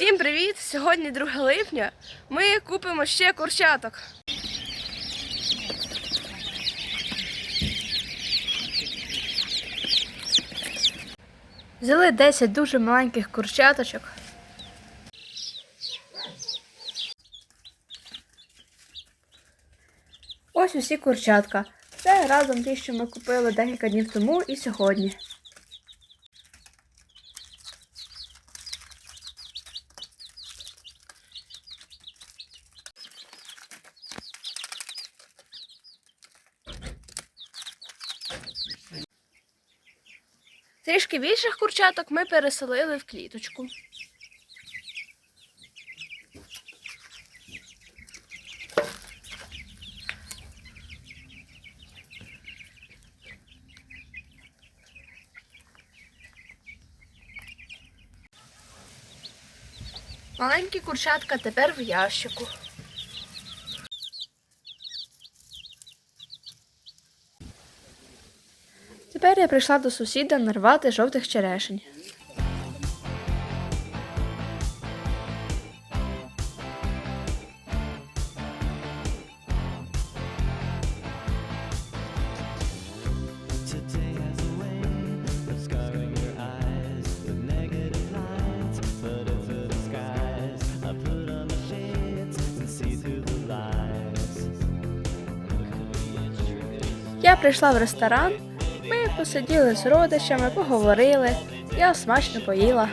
Всім привіт! Сьогодні 2 липня. Ми купимо ще курчаток. Взяли 10 дуже маленьких курчаточок. Ось усі курчатка. Це разом ті, що ми купили декілька днів тому і сьогодні. Трішки більших курчаток ми переселили в кліточку. Маленькі курчатка тепер в ящику. Тепер я прийшла до сусіда нарвати жовтих черешень. Я прийшла в ресторан, ми посиділи з родичами, поговорили, я смачно поїла.